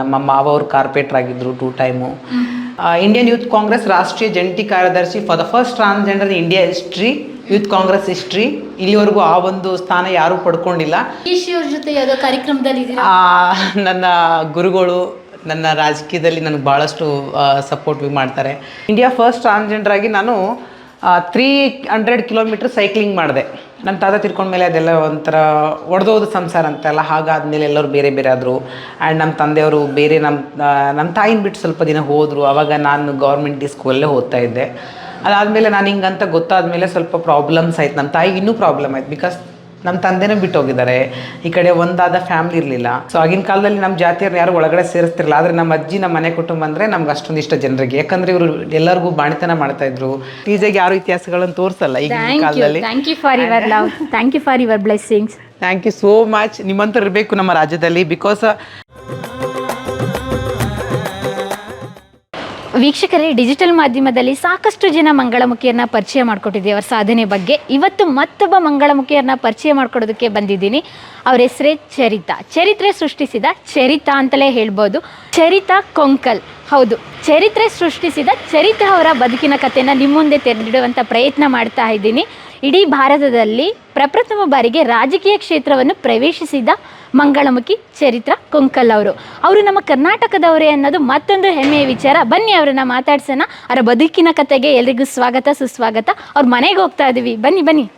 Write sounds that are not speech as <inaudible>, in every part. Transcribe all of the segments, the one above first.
ನಮ್ಮ ಮಾವ ಅವರು ಕಾರ್ಪೊರೇಟರ್ ಆಗಿದ್ರು two time Indian Youth Congress ರಾಷ್ಟ್ರೀಯ ಜಂಟಿ ಕಾರ್ಯದರ್ಶಿ for the first transgender India history Youth Congress history ಇಲ್ಲಿವರೆಗೂ ಆ ಒಂದು ಸ್ಥಾನ ಯಾರೂ ಪಡ್ಕೊಂಡಿಲ್ಲ. ಜೊತೆ ಯಾವುದೋ ಕಾರ್ಯಕ್ರಮದಲ್ಲಿ ನನ್ನ ಗುರುಗಳು ನನ್ನ ರಾಜಕೀಯದಲ್ಲಿ ನನಗೆ ಭಾಳಷ್ಟು ಸಪೋರ್ಟ್ ಮಾಡ್ತಾರೆ. ಇಂಡಿಯಾ ಫಸ್ಟ್ ಟ್ರಾನ್ಸ್ಜೆಂಡರ್ ಆಗಿ ನಾನು ತ್ರೀ ಹಂಡ್ರೆಡ್ ಕಿಲೋಮೀಟ್ರ್ ಸೈಕ್ಲಿಂಗ್ ಮಾಡಿದೆ. ನಮ್ಮ ತಾತ ತಿರ್ಕೊಂಡ್ಮೇಲೆ ಅದೆಲ್ಲ ಒಂಥರ ಒಡೆದೋದು ಸಂಸಾರ ಅಂತೆಲ್ಲ ಹಾಗಾದ್ಮೇಲೆ ಎಲ್ಲರೂ ಬೇರೆ ಬೇರೆ ಆದರು. ಆ್ಯಂಡ್ ನಮ್ಮ ತಂದೆಯವರು ಬೇರೆ ನಮ್ಮ ನಮ್ಮ ತಾಯಿನ ಬಿಟ್ಟು ಸ್ವಲ್ಪ ದಿನ ಹೋದರು. ಆವಾಗ ನಾನು ಗೌರ್ಮೆಂಟ್ ಸ್ಕೂಲಲ್ಲೇ ಓದ್ತಾ ಇದ್ದೆ. ಅದಾದಮೇಲೆ ನಾನು ಹಿಂಗಂತ ಗೊತ್ತಾದ್ಮೇಲೆ ಸ್ವಲ್ಪ ಪ್ರಾಬ್ಲಮ್ಸ್ ಆಯ್ತು. ನಮ್ಮ ತಾಯಿಗೆ ಇನ್ನೂ ಪ್ರಾಬ್ಲಮ್ ಆಯ್ತು. ಬಿಕಾಸ್ ನಮ್ಮ ತಂದೆನೂ ಬಿಟ್ಟು ಹೋಗಿದ್ದಾರೆ ಈ ಕಡೆ ಒಂದಾದ ಫ್ಯಾಮಿಲಿ ಇರಲಿಲ್ಲ. ಸೊ ಆಗಿನ ಕಾಲದಲ್ಲಿ ನಮ್ಮ ಜಾತಿಯವ್ರನ್ನ ಯಾರು ಒಳಗಡೆ ಸೇರಿಸ್ತಿರಲಿಲ್ಲ. ಆದರೆ ನಮ್ಮ ಅಜ್ಜಿ ನಮ್ಮ ಮನೆ ಕುಟುಂಬ ಅಂದರೆ ನಮ್ಗೆ ಅಷ್ಟೊಂದು ಇಷ್ಟ ಜನರಿಗೆ. ಯಾಕಂದ್ರೆ ಇವರು ಎಲ್ಲರಿಗೂ ಬಾಣಿತನ ಮಾಡ್ತಾ ಇದ್ರು. ಈಜಾಗಿ ಯಾರು ಇತಿಹಾಸಗಳನ್ನು ತೋರಿಸಲ್ಲ ಈಗಿನ ಕಾಲದಲ್ಲಿ. Thank you for your love thank you for your blessings thank you so much ನಿಮ್ಮಂತ ಇರಬೇಕು ನಮ್ಮ ರಾಜ್ಯದಲ್ಲಿ ಬಿಕಾಸ್ ವೀಕ್ಷಕರೇ ಡಿಜಿಟಲ್ ಮಾಧ್ಯಮದಲ್ಲಿ ಸಾಕಷ್ಟು ಜನ ಮಂಗಳಮುಖಿಯನ್ನ ಪರಿಚಯ ಮಾಡಿಕೊಟ್ಟಿದ್ದೀವಿ. ಅವರ ಸಾಧನೆ ಬಗ್ಗೆ ಇವತ್ತು ಮತ್ತೊಬ್ಬ ಮಂಗಳಮುಖಿಯನ್ನ ಪರಿಚಯ ಮಾಡ್ಕೊಡೋದಕ್ಕೆ ಬಂದಿದ್ದೀನಿ. ಅವ್ರ ಹೆಸರೇ ಚರಿತಾ. ಚರಿತ್ರೆ ಸೃಷ್ಟಿಸಿದ ಚರಿತಾ ಅಂತಲೇ ಹೇಳ್ಬೋದು. ಚರಿತಾ ಕೊಂಕಲ್. ಹೌದು, ಚರಿತ್ರೆ ಸೃಷ್ಟಿಸಿದ ಚರಿತಾ ಅವರ ಬದುಕಿನ ಕಥೆನ ನಿಮ್ಮ ಮುಂದೆ ತೆರೆದಿಡುವಂಥ ಪ್ರಯತ್ನ ಮಾಡ್ತಾ ಇದ್ದೀನಿ. ಇಡೀ ಭಾರತದಲ್ಲಿ ಪ್ರಪ್ರಥಮ ಬಾರಿಗೆ ರಾಜಕೀಯ ಕ್ಷೇತ್ರವನ್ನು ಪ್ರವೇಶಿಸಿದ ಮಂಗಳಮುಖಿ ಚರಿತ್ರ ಕೊಂಕಲ್ ಅವರು. ಅವರು ನಮ್ಮ ಕರ್ನಾಟಕದವರೇ ಅನ್ನೋದು ಮತ್ತೊಂದು ಹೆಮ್ಮೆಯ ವಿಚಾರ. ಬನ್ನಿ ಅವರನ್ನ ಮಾತಾಡ್ಸೋಣ. ಅವರ ಬದುಕಿನ ಕತೆಗೆ ಎಲ್ರಿಗೂ ಸ್ವಾಗತ, ಸುಸ್ವಾಗತ. ಅವ್ರ ಮನೆಗೆ ಹೋಗ್ತಾ ಇದೀವಿ. ಬನ್ನಿ ಬನ್ನಿ.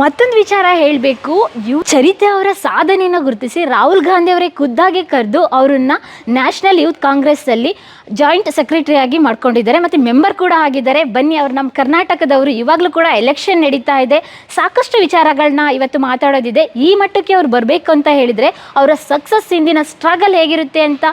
ಮತ್ತೊಂದು ವಿಚಾರ ಹೇಳಬೇಕು. ಯು ಚರಿತೆ ಅವರ ಸಾಧನೆಯನ್ನು ಗುರುತಿಸಿ ರಾಹುಲ್ ಗಾಂಧಿ ಅವರೇ ಖುದ್ದಾಗಿ ಕರೆದು ಅವರನ್ನ ನ್ಯಾಷನಲ್ ಯೂತ್ ಕಾಂಗ್ರೆಸ್ಸಲ್ಲಿ ಜಾಯಿಂಟ್ ಸೆಕ್ರೆಟರಿಯಾಗಿ ಮಾಡ್ಕೊಂಡಿದ್ದಾರೆ. ಮತ್ತು ಮೆಂಬರ್ ಕೂಡ ಆಗಿದ್ದಾರೆ. ಬನ್ನಿ, ಅವರು ನಮ್ಮ ಕರ್ನಾಟಕದವರು. ಇವಾಗಲೂ ಕೂಡ ಎಲೆಕ್ಷನ್ ನಡೀತಾ ಇದೆ. ಸಾಕಷ್ಟು ವಿಚಾರಗಳನ್ನ ಇವತ್ತು ಮಾತಾಡೋದಿದೆ. ಈ ಮಟ್ಟಕ್ಕೆ ಅವ್ರು ಬರಬೇಕು ಅಂತ ಹೇಳಿದರೆ ಅವರ ಸಕ್ಸಸ್ ಹಿಂದಿನ ಸ್ಟ್ರಗಲ್ ಹೇಗಿರುತ್ತೆ ಅಂತ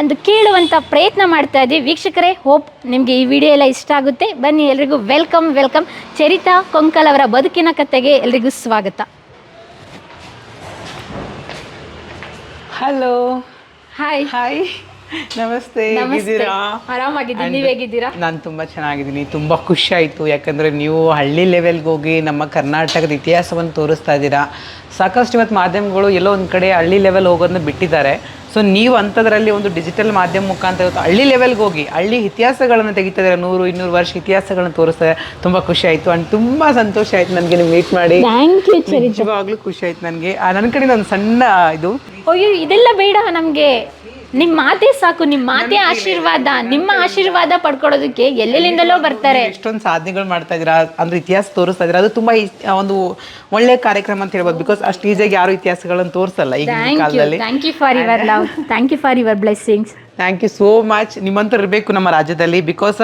ಒಂದು ಕೇಳುವಂಥ ಪ್ರಯತ್ನ ಮಾಡ್ತಾ ಇದ್ದೀವಿ. ವೀಕ್ಷಕರೇ ಹೋಪ್ ನಿಮಗೆ ಈ ವಿಡಿಯೋ ಎಲ್ಲ ಇಷ್ಟ ಆಗುತ್ತೆ. ಬನ್ನಿ ಎಲ್ರಿಗೂ ವೆಲ್ಕಮ್ ವೆಲ್ಕಮ್. ಚರಿತಾ ಕೊಂಕಲ್ ಅವರ ಬದುಕಿನ ಕತೆಗೆ ಎಲ್ರಿಗೂ ಸ್ವಾಗತ. ಹಲೋ ಹಾಯ್ ಹಾಯ್ <laughs> ನಮಸ್ತೆ ಹೇಗಿದ್ದೀರಾ? ಆರಾಮಾಗಿದ್ದೀನಿ. ನೀವು ಹೇಗಿದ್ದೀರಾ? ನಾನು ತುಂಬ ಚೆನ್ನಾಗಿದ್ದೀನಿ. ತುಂಬ ಖುಷಿ ಆಯ್ತು ಯಾಕಂದರೆ ನೀವು ಹಳ್ಳಿ ಲೆವೆಲ್ಗೆ ಹೋಗಿ ನಮ್ಮ ಕರ್ನಾಟಕದ ಇತಿಹಾಸವನ್ನು ತೋರಿಸ್ತಾ ಇದ್ದೀರಾ. ಸಾಕಷ್ಟು ಇವತ್ತು ಮಾಧ್ಯಮಗಳು ಎಲ್ಲೋ ಒಂದು ಕಡೆ ಹಳ್ಳಿ ಲೆವೆಲ್ ಹೋಗೋದನ್ನ ಬಿಟ್ಟಿದ್ದಾರೆ. ಸೊ ನೀವು ಅಂಥದ್ರಲ್ಲಿ ಒಂದು ಡಿಜಿಟಲ್ ಮಾಧ್ಯಮ ಮುಖಾಂತರ ಇವತ್ತು ಹಳ್ಳಿ ಲೆವೆಲ್ಗೆ ಹೋಗಿ ಹಳ್ಳಿ ಇತಿಹಾಸಗಳನ್ನು ತೆಗಿತಾ ಇದ್ದಾರೆ? ನೂರು ಇನ್ನೂರು ವರ್ಷ ಇತಿಹಾಸಗಳನ್ನು ತೋರಿಸ್ತಾರೆ ತುಂಬ ಖುಷಿ ಆಯ್ತು ಆ್ಯಂಡ್ ತುಂಬ ಸಂತೋಷ ಆಯಿತು ನನಗೆ ನೀವು ಮೀಟ್ ಮಾಡಿ. ಥ್ಯಾಂಕ್ ಯು ನಿಜವಾಗ್ಲೂ ಖುಷಿ ಆಯ್ತು ನನಗೆ ನನ್ನ ಕಡೆ ಒಂದು ಸಣ್ಣ ಇದು. ಅಯ್ಯೋ ಇದೆಲ್ಲ ಬೇಡ ನಮಗೆ. ನಿಮ್ಮ ಮಾತೇ ಸಾಕು ನಿಮ್ಮ ಮಾತೇ ಆಶೀರ್ವಾದ ನಿಮ್ಮ ಆಶೀರ್ವಾದ ಪಡ್ಕೊಳ್ಳೋದಕ್ಕೆ ಎಲ್ಲೆಲ್ಲಿಂದಲೋ ಬರ್ತಾರೆ. ಎಷ್ಟೊಂದು ಸಾಧನೆಗಳು ಮಾಡ್ತಾ ಇದ್ದೀರಾ? ಅಂದ್ರೆ ಇತಿಹಾಸ ತೋರಿಸ್ತಾ ಇದ್ದೀರಾ? ಅದು ತುಂಬಾ ಒಂದು ಒಳ್ಳೆ ಕಾರ್ಯಕ್ರಮ ಅಂತ ಹೇಳ್ಬೋದು ಬಿಕಾಸ್ ಅಷ್ಟು ಈಸಿಯಾಗಿ ಯಾರು ಇತಿಹಾಸಗಳನ್ನು ತೋರಿಸಲ್ಲ ಈಗ ಕಾಲದಲ್ಲಿ. Thank you for your love thank you for your blessings thank you so much ನಿಮ್ಮಂತ ಇರಬೇಕು ನಮ್ಮ ರಾಜ್ಯದಲ್ಲಿ ಬಿಕಾಸ್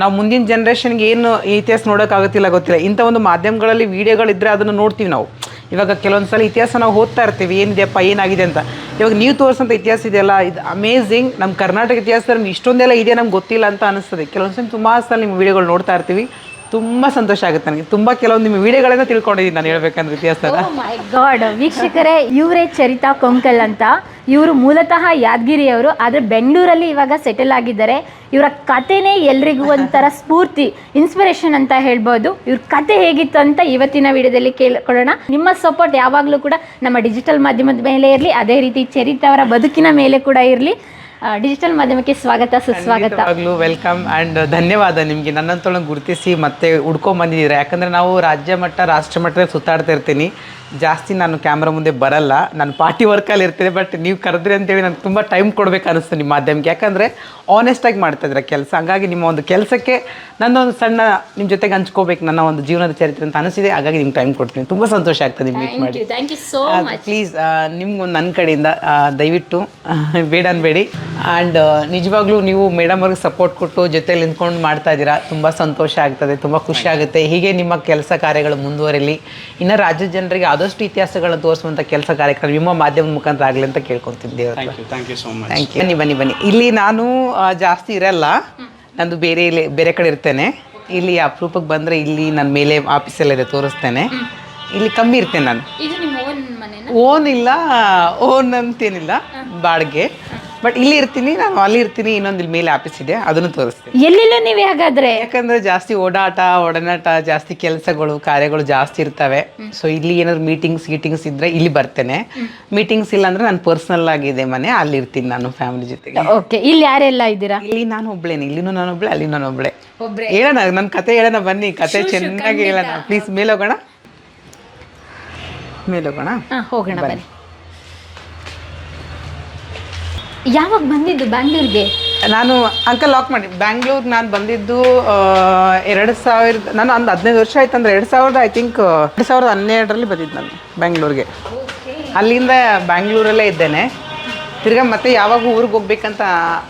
ನಾವು ಮುಂದಿನ ಜನ್ರೇಷನ್ಗೆ ಏನು ಇತಿಹಾಸ ನೋಡೋಕ್ಕಾಗುತ್ತಿಲ್ಲ ಗೊತ್ತಿಲ್ಲ. ಇಂಥ ಒಂದು ಮಾಧ್ಯಮಗಳಲ್ಲಿ ವಿಡಿಯೋಗಳಿದ್ರೆ ಅದನ್ನು ನೋಡ್ತೀವಿ ನಾವು. ಇವಾಗ ಕೆಲವೊಂದು ಸಲ ಇತಿಹಾಸ ನಾವು ಓದ್ತಾ ಇರ್ತೀವಿ, ಏನಿದೆಯಪ್ಪ, ಏನಾಗಿದೆ ಅಂತ. ಇವಾಗ ನೀವು ತೋರಿಸೋಂಥ ಇತಿಹಾಸ ಇದೆಯಲ್ಲ, ಇದು ಅಮೇಝಿಂಗ್ ನಮ್ಮ ಕರ್ನಾಟಕ ಇತಿಹಾಸದಲ್ಲಿ ಇಷ್ಟೊಂದೆಲ್ಲ ಇದೆ, ನಮ್ಗೆ ಗೊತ್ತಿಲ್ಲ ಅಂತ ಅನಿಸ್ತದೆ. ಕೆಲವೊಂದು ಸಲ ತುಂಬ ಸಲ ನಿಮ್ಮ ವಿಡಿಯೋಗಳು ನೋಡ್ತಾ ಇರ್ತೀವಿ. ತುಂಬ ಸಂತೋಷ ಆಗುತ್ತೆ ನನಗೆ. ತುಂಬ ಕೆಲವೊಂದು ನಿಮ್ಮ ವಿಡಿಯೋಗಳಿಂದ ತಿಳ್ಕೊಂಡಿದ್ದೀನಿ ನಾನು ಹೇಳ್ಬೇಕಂದ್ರೆ ಇತಿಹಾಸದ ಮೈ ಗಾಡ್ ವೀಕ್ಷಕರೇ, ಇವರೇ ಚರಿತಾ ಕೊಂಕಲ್ ಅಂತ. ಇವರು ಮೂಲತಃ ಯಾದಗಿರಿಯವರು, ಆದರೆ ಬೆಂಗಳೂರಲ್ಲಿ ಇವಾಗ ಸೆಟಲ್ ಆಗಿದ್ದಾರೆ. ಇವರ ಕತೆನೇ ಎಲ್ರಿಗೂ ಒಂಥರ ಸ್ಫೂರ್ತಿ ಇನ್ಸ್ಪಿರೇಷನ್ ಅಂತ ಹೇಳ್ಬೋದು. ಇವ್ರ ಕತೆ ಹೇಗಿತ್ತು ಅಂತ ಇವತ್ತಿನ ವಿಡಿಯೋದಲ್ಲಿ ಕೇಳ್ಕೊಳ್ಳೋಣ. ನಿಮ್ಮ ಸಪೋರ್ಟ್ ಯಾವಾಗಲೂ ಕೂಡ ನಮ್ಮ ಡಿಜಿಟಲ್ ಮಾಧ್ಯಮದ ಮೇಲೆ ಇರಲಿ. ಅದೇ ರೀತಿ ಚರಿತಾ ಅವರ ಬದುಕಿನ ಮೇಲೆ ಕೂಡ ಇರಲಿ. ಡಿಜಿಟಲ್ ಮಾಧ್ಯಮಕ್ಕೆ ಸ್ವಾಗತ, ಸುಸ್ವಾಗತ. ವೆಲ್ಕಮ್ ಅಂಡ್ ಧನ್ಯವಾದ ನಿಮಗೆ. ನನ್ನಂತೊಳಗೆ ಗುರುತಿಸಿ ಮತ್ತೆ ಹುಡ್ಕೊಂಡ್ ಬಂದಿದ್ದೀರಾ? ಯಾಕಂದರೆ ನಾವು ರಾಜ್ಯ ಮಟ್ಟ, ರಾಷ್ಟ್ರ ಮಟ್ಟದಲ್ಲಿ ಸುತ್ತಾಡ್ತಾ ಇರ್ತೀನಿ. ಜಾಸ್ತಿ ನಾನು ಕ್ಯಾಮ್ರಾ ಮುಂದೆ ಬರಲ್ಲ. ನಾನು ಪಾರ್ಟಿ ವರ್ಕಲ್ಲಿ ಇರ್ತೇನೆ ಬಟ್ ನೀವು ಕರೆದ್ರಿ ಅಂತೇಳಿ ನನಗೆ ತುಂಬ ಟೈಮ್ ಕೊಡಬೇಕು ಅನಿಸ್ತು ನಿಮ್ಮ ಮಾಧ್ಯಮಕ್ಕೆ. ಯಾಕಂದರೆ ಆನೆಸ್ಟಾಗಿ ಮಾಡ್ತಾ ಇದ್ದೀರಾ ಕೆಲಸ? ಹಾಗಾಗಿ ನಿಮ್ಮ ಒಂದು ಕೆಲಸಕ್ಕೆ ನನ್ನೊಂದು ಸಣ್ಣ ನಿಮ್ಮ ಜೊತೆಗೆ ಹಂಚ್ಕೋಬೇಕು ನನ್ನ ಒಂದು ಜೀವನದ ಚರಿತ್ರೆ ಅಂತ ಅನಿಸಿದೆ. ಹಾಗಾಗಿ ನಿಮ್ಗೆ ಟೈಮ್ ಕೊಡ್ತೀನಿ. ತುಂಬ ಸಂತೋಷ ಆಗ್ತದೆ ಮೀಟ್ ಥ್ಯಾಂಕ್ ಮಾಡಿ. You thank you so much please ನಿಮ್ಗೊಂದು ನನ್ನ ಕಡೆಯಿಂದ ದಯವಿಟ್ಟು ಬೇಡ ಅನ್ಬೇಡಿ. ಆ್ಯಂಡ್ ನಿಜವಾಗ್ಲೂ ನೀವು ಮೇಡಮ್ ಅವ್ರಿಗೆ ಸಪೋರ್ಟ್ ಕೊಟ್ಟು ಜೊತೆಲಿ ನಿಂತ್ಕೊಂಡು ಮಾಡ್ತಾ ಇದ್ದೀರಾ. ತುಂಬ ಸಂತೋಷ ಆಗ್ತದೆ ತುಂಬ ಖುಷಿ ಆಗುತ್ತೆ. ಹೀಗೆ ನಿಮ್ಮ ಕೆಲಸ ಕಾರ್ಯಗಳು ಮುಂದುವರಿಲಿ. ಇನ್ನು ರಾಜ್ಯದ ಜನರಿಗೆ ಆದಷ್ಟು ಇತಿಹಾಸಗಳನ್ನು ತೋರಿಸುವಂತ ಕೆಲಸ ಕಾರ್ಯಕ್ರಮ ನಿಮ್ಮ ಮಾಧ್ಯಮದ ಮುಖಾಂತರ ಆಗಲಿ ಅಂತ ಕೇಳ್ಕೊತಿದ್ದೇವೆ thank you thank you so much thank you ಬನ್ನಿ ಬನ್ನಿ ಬನ್ನಿ. ಇಲ್ಲಿ ನಾನು ಜಾಸ್ತಿ ಇರಲ್ಲ. ನಂದು ಬೇರೆ ಇಲ್ಲಿ ಬೇರೆ ಕಡೆ ಇರ್ತೇನೆ. ಇಲ್ಲಿ ಅಪರೂಪಕ್ಕೆ ಬಂದರೆ ಇಲ್ಲಿ ನನ್ನ ಮೇಲೆ ಆಫೀಸಲ್ಲಿದೆ ತೋರಿಸ್ತೇನೆ. ಇಲ್ಲಿ ಕಮ್ಮಿ ಇರ್ತೇನೆ ನಾನು. ಇದು ನಿಮ್ಮ ಓನ್ ಮನೆನಾ? ಓನ್ ಇಲ್ಲ ಓನ್ ಅಂತೇನಿಲ್ಲ. ಬಾಡಿಗೆ. ಬಟ್ ಇಲ್ಲಿ ಇರ್ತೀನಿ ನಾನು ಅಲ್ಲಿ ಇರ್ತೀನಿ ಇನ್ನೊಂದು ಇಲ್ಲಿ ಮೇಲೆ ಆಫೀಸ್ ಇದೆ ಅದನ್ನು ತೋರಿಸ್ತೀನಿ. ಎಲ್ಲಿಲ್ಲ ನೀವು ಹಾಗಾದ್ರೆ? ಯಾಕಂದ್ರೆ ಜಾಸ್ತಿ ಓಡಾಟ ಒಡನಾಟ ಜಾಸ್ತಿ ಕೆಲಸಗಳು ಕಾರ್ಯಗಳು ಜಾಸ್ತಿ ಇರ್ತವೆ. ಸೊ ಇಲ್ಲಿ ಏನಾದ್ರು ಮೀಟಿಂಗ್ಸ್ ಗೀಟಿಂಗ್ಸ್ ಇದ್ರೆ ಇಲ್ಲಿ ಬರ್ತೇನೆ. ಮೀಟಿಂಗ್ಸ್ ಇಲ್ಲ ಅಂದ್ರೆ ನಾನು ಪರ್ಸನಲ್ ಆಗಿದೆ ಮನೆ ಅಲ್ಲಿ ಇರ್ತೀನಿ ನಾನು ಫ್ಯಾಮಿಲಿ ಜೊತೆಗೆ. ಓಕೆ ಇಲ್ಲಿ ಯಾರೆಲ್ಲ ಇದ್ದೀರಾ? ಇಲ್ಲಿ ನಾನು ಒಬ್ಳೇನೆ ಇಲ್ಲಿನೂ ನಾನು ಒಬ್ಳೆ ಅಲ್ಲಿ ನಾನು ಒಬ್ಳೆ. ಹೇಳೋಣ ನನ್ನ ಕತೆ ಹೇಳೋಣ ಬನ್ನಿ. ಕತೆ ಚೆನ್ನಾಗಿ ಹೇಳೋಣ. ಪ್ಲೀಸ್ ಮೇಲೆ ಹೋಗೋಣ. ಮೇಲೆ ಹೋಗೋಣ. ಹೋಗೋಣ ಬನ್ನಿ. ಯಾವಾಗ ಬಂದಿದ್ದು ಬ್ಯಾಂಗ್ಳೂರ್ಗೆ? ನಾನು ಅಂಕಲ್ ಲಾಕ್ ಮಾಡಿ ಬ್ಯಾಂಗ್ಳೂರ್ ನಾನು ಬಂದಿದ್ದು ಎರಡು ಸಾವಿರದ, ನಾನು ಒಂದು ಹದಿನೈದು ವರ್ಷ ಆಯ್ತು ಅಂದ್ರೆ ಎರಡು ಸಾವಿರದ ಐ ಥಿಂಕ್ ಎರಡು ಸಾವಿರದ ಹನ್ನೆರಡರಲ್ಲಿ ಬಂದಿದ್ದು ನಾನು ಬ್ಯಾಂಗ್ಳೂರ್ಗೆ. ಅಲ್ಲಿಂದ ಬ್ಯಾಂಗ್ಳೂರಲ್ಲೇ ಇದ್ದೇನೆ. ತಿರ್ಗಾ ಮತ್ತೆ ಯಾವಾಗ ಊರಿಗೆ ಹೋಗ್ಬೇಕಂತ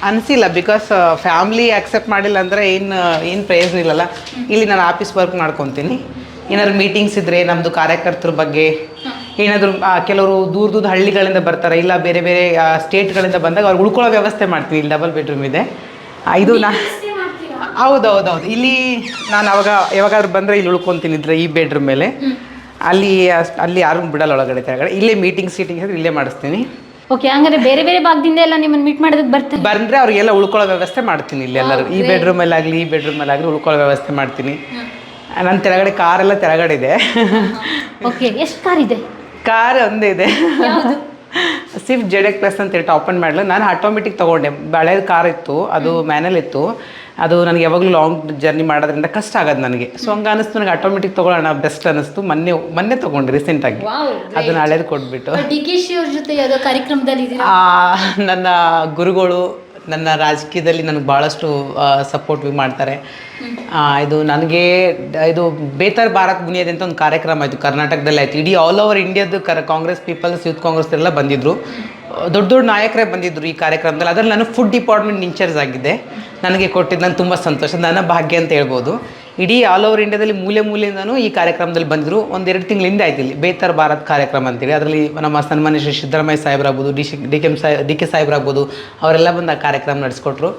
ಅನಿಸಿಲ್ಲ ಬಿಕಾಸ್ ಫ್ಯಾಮ್ಲಿ ಆಕ್ಸೆಪ್ಟ್ ಮಾಡಿಲ್ಲ ಅಂದರೆ ಏನು ಏನು ಪ್ರಯೋಜನ ಇಲ್ಲಲ್ಲ. ಇಲ್ಲಿ ನಾನು ಆಫೀಸ್ ವರ್ಕ್ ಮಾಡ್ಕೊತೀನಿ. ಏನಾದ್ರು ಮೀಟಿಂಗ್ಸ್ ಇದ್ದರೆ ನಮ್ಮದು ಕಾರ್ಯಕರ್ತರ ಬಗ್ಗೆ ಏನಾದರೂ ಕೆಲವರು ದೂರ ದೂರ ಹಳ್ಳಿಗಳಿಂದ ಬರ್ತಾರೆ ಇಲ್ಲ ಬೇರೆ ಬೇರೆ ಸ್ಟೇಟ್ಗಳಿಂದ ಬಂದಾಗ ಅವ್ರು ಉಳ್ಕೊಳ್ಳೋ ವ್ಯವಸ್ಥೆ ಮಾಡ್ತೀವಿ ಇಲ್ಲಿ ಡಬಲ್ ಬೆಡ್ರೂಮ್ ಇದೆ. ಇದು ನಾ ಹೌದೌದೌದು. ಇಲ್ಲಿ ನಾನು ಅವಾಗ ಯಾವಾಗಾದ್ರೂ ಬಂದರೆ ಇಲ್ಲಿ ಉಳ್ಕೊತೀನಿ ಇದ್ರೆ ಈ ಬೆಡ್ರೂಮ್ ಮೇಲೆ. ಅಲ್ಲಿ ಅಲ್ಲಿ ಯಾರು ಬಿಡಲ್ಲ ಒಳಗಡೆ ಕೆಳಗಡೆ ಇಲ್ಲೇ ಮೀಟಿಂಗ್ ಸೀಟಿಂಗ್ ಇದ್ರೆ ಇಲ್ಲೇ ಮಾಡಿಸ್ತೀನಿ. ಓಕೆ ಹಂಗಾದ್ರೆ ಬೇರೆ ಬೇರೆ ಭಾಗದಿಂದ ಎಲ್ಲ ನಿಮ್ಮನ್ನು ಮೀಟ್ ಮಾಡೋದಕ್ಕೆ ಬರ್ತಾರೆ ಬಂದರೆ ಅವ್ರಿಗೆಲ್ಲ ಉಳ್ಕೊಳ್ಳೋ ವ್ಯವಸ್ಥೆ ಮಾಡ್ತೀನಿ ಇಲ್ಲಿ ಎಲ್ಲರೂ. ಈ ಬೆಡ್ರೂಮಲ್ಲಾಗಲಿ ಈ ಬೆಡ್ರೂಮಲ್ಲಾಗಲಿ ಉಳ್ಕೊಳ್ಳೋ ವ್ಯವಸ್ಥೆ ಮಾಡ್ತೀನಿ. ನನ್ನ ತೆಳಗಡೆ ಕಾರೆಲ್ಲ ತೆಳಗಡೆ ಇದೆ. ಓಕೆ ಎಷ್ಟು ಕಾರ್ ಇದೆ? ಕಾರ್ ಒಂದಿದೆ. ಇದೆ ಸಿಫ್ ಜೆಡ್ ಎಕ್ ಪ್ಲಸ್ ಅಂತೇಳಿ ಟಾಪ್ ಓಪನ್ ಮಾಡಲು. ನಾನು ಆಟೋಮೆಟಿಕ್ ತೊಗೊಂಡೆ. ಬಳೆ ಕಾರ್ ಇತ್ತು. ಅದು ಮ್ಯಾನಲ್ ಇತ್ತು. ಅದು ನನಗೆ ಯಾವಾಗಲೂ ಲಾಂಗ್ ಜರ್ನಿ ಮಾಡೋದ್ರಿಂದ ಕಷ್ಟ ಆಗೋದು ನನಗೆ. ಸೊ ಹಂಗೆ ಅನಿಸ್ತು ನನಗೆ ಆಟೋಮೆಟಿಕ್ ತೊಗೊಳ್ಳೋಣ ಬೆಸ್ಟ್ ಅನಿಸ್ತು ಮೊನ್ನೆ ಮೊನ್ನೆ ತೊಗೊಂಡೆ ರೀಸೆಂಟಾಗಿ ಅದನ್ನ ಹಳೇದು ಕೊಟ್ಬಿಟ್ಟು. ಡಿ ಕೆ ಶಿ ಅವ್ರ ಜೊತೆ ಯಾವುದೋ ಕಾರ್ಯಕ್ರಮದಲ್ಲಿ ಆ, ನನ್ನ ಗುರುಗಳು ನನ್ನ ರಾಜಕೀಯದಲ್ಲಿ ನನಗೆ ಭಾಳಷ್ಟು ಸಪೋರ್ಟ್ ಮಾಡ್ತಾರೆ. ಇದು ನನಗೆ, ಇದು ಬೇತರ್ ಭಾರತ್ ಬುನಿಯಾದಿ ಅಂತ ಒಂದು ಕಾರ್ಯಕ್ರಮ ಆಯಿತು. ಕರ್ನಾಟಕದಲ್ಲಿ ಆಯಿತು. ಇಡೀ ಆಲ್ ಓವರ್ ಇಂಡಿಯಾದ ಕರ್, ಕಾಂಗ್ರೆಸ್ ಪೀಪಲ್ಸ್ ಯೂತ್ ಕಾಂಗ್ರೆಸ್ ಎಲ್ಲ ಬಂದಿದ್ದರು ದೊಡ್ಡ ದೊಡ್ಡ ನಾಯಕರೇ ಬಂದಿದ್ದರು ಈ ಕಾರ್ಯಕ್ರಮದಲ್ಲಿ. ಅದರಲ್ಲಿ ನಾನು ಫುಡ್ ಡಿಪಾರ್ಟ್ಮೆಂಟ್ ಇನ್ಚಾರ್ಜ್ ಆಗಿದ್ದೆ. ನನಗೆ ಕೊಟ್ಟಿದ್ದು ನಾನು ತುಂಬ ಸಂತೋಷ. ನನ್ನ ಭಾಗ್ಯ ಅಂತ ಹೇಳ್ಬೋದು. ಇಡೀ ಆಲ್ ಓವರ್ ಇಂಡಿಯಾದಲ್ಲಿ ಮೂಲೆ ಮೂಲೆಯಿಂದನೂ ಈ ಕಾರ್ಯಕ್ರಮದಲ್ಲಿ ಬಂದಿದ್ರು. ಒಂದೆರಡು ತಿಂಗಳಿಂದ ಆಯ್ತು ಇಲ್ಲಿ. ಬೇತರ್ ಭಾರತ್ ಕಾರ್ಯಕ್ರಮ ಅಂತೇಳಿ. ಅದರಲ್ಲಿ ನಮ್ಮ ಸನ್ಮಾನ್ಯ Shri Siddaramaiah ಸಾಹೇಬ್ರಾಗ್ಬೋದು D C D K Saheb D K ಸಾಹೇಬ್ರಾಗ್ಬೋದು ಅವರೆಲ್ಲ ಬಂದು ಆ ಕಾರ್ಯಕ್ರಮ ನಡೆಸ್ಕೊಟ್ರು.